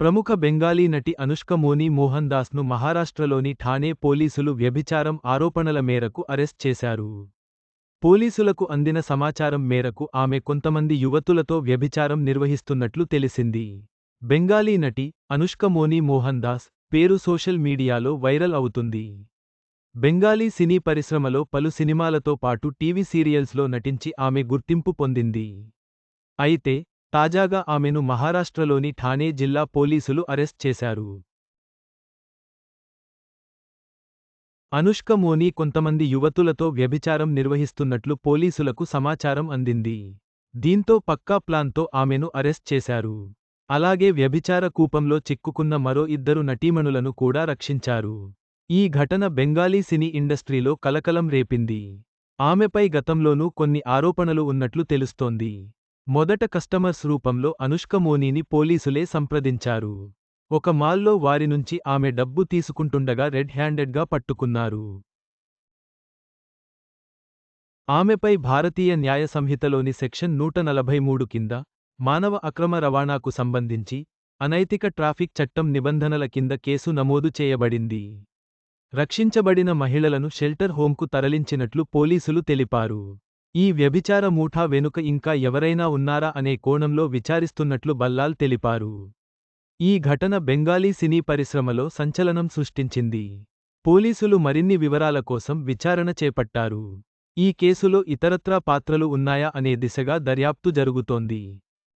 ప్రముఖ బెంగాలీ నటి అనుష్క మోనీ మోహన్ దాస్ను మహారాష్ట్రలోని ఠానే పోలీసులు వ్యభిచారం ఆరోపణల మేరకు అరెస్ట్ చేశారు. పోలీసులకు అందిన సమాచారం మేరకు ఆమె కొంతమంది యువతులతో వ్యభిచారం నిర్వహిస్తున్నట్లు తెలిసింది. బెంగాలీ నటి అనుష్క మోనీ మోహన్ దాస్ పేరు సోషల్ మీడియాలో వైరల్ అవుతుంది. బెంగాలీ సినీ పరిశ్రమలో పలు సినిమాలతో పాటు టీవీ సీరియల్స్లో నటించి ఆమె గుర్తింపు పొందింది. అయితే తాజాగా ఆమెను మహారాష్ట్రలోని ఠానే జిల్లా పోలీసులు అరెస్ట్ చేశారు. అనుష్క మోని కొంతమంది యువతులతో వ్యభిచారం నిర్వహిస్తున్నట్లు పోలీసులకు సమాచారం అందింది. దీంతో పక్కా ప్లాన్తో ఆమెను అరెస్ట్ చేశారు. అలాగే వ్యభిచార కూపంలో చిక్కుకున్న మరో ఇద్దరు నటీమణులను కూడా రక్షించారు. ఈ ఘటన బెంగాలీ సినీ ఇండస్ట్రీలో కలకలం రేపింది. ఆమెపై గతంలోనూ కొన్ని ఆరోపణలు ఉన్నట్లు తెలుస్తోంది. మొదట కస్టమర్స్ రూపంలో అనుష్క మోనీని పోలీసులే సంప్రదించారు. ఒక మాల్లో వారి నుంచి ఆమె డబ్బు తీసుకుంటుండగా రెడ్ హ్యాండెడ్గా పట్టుకున్నారు. ఆమెపై భారతీయ న్యాయ సంహితలోని సెక్షన్ నూట నలభై మూడు కింద మానవ అక్రమ రవాణాకు సంబంధించి అనైతిక ట్రాఫిక్ చట్టం నిబంధనల కింద కేసు నమోదు చేయబడింది. రక్షించబడిన మహిళలను షెల్టర్ హోంకు తరలించినట్లు పోలీసులు తెలిపారు. ఈ వ్యభిచార మూఠా వెనుక ఇంకా ఎవరైనా ఉన్నారా అనే కోణంలో విచారిస్తున్నట్లు బల్లాల్ తెలిపారు. ఈ ఘటన బెంగాలీ సినీ పరిశ్రమలో సంచలనం సృష్టించింది. పోలీసులు మరిన్ని వివరాల కోసం విచారణ చేపట్టారు. ఈ కేసులో ఇతరత్రా పాత్రలు ఉన్నాయా అనే దిశగా దర్యాప్తు జరుగుతోంది.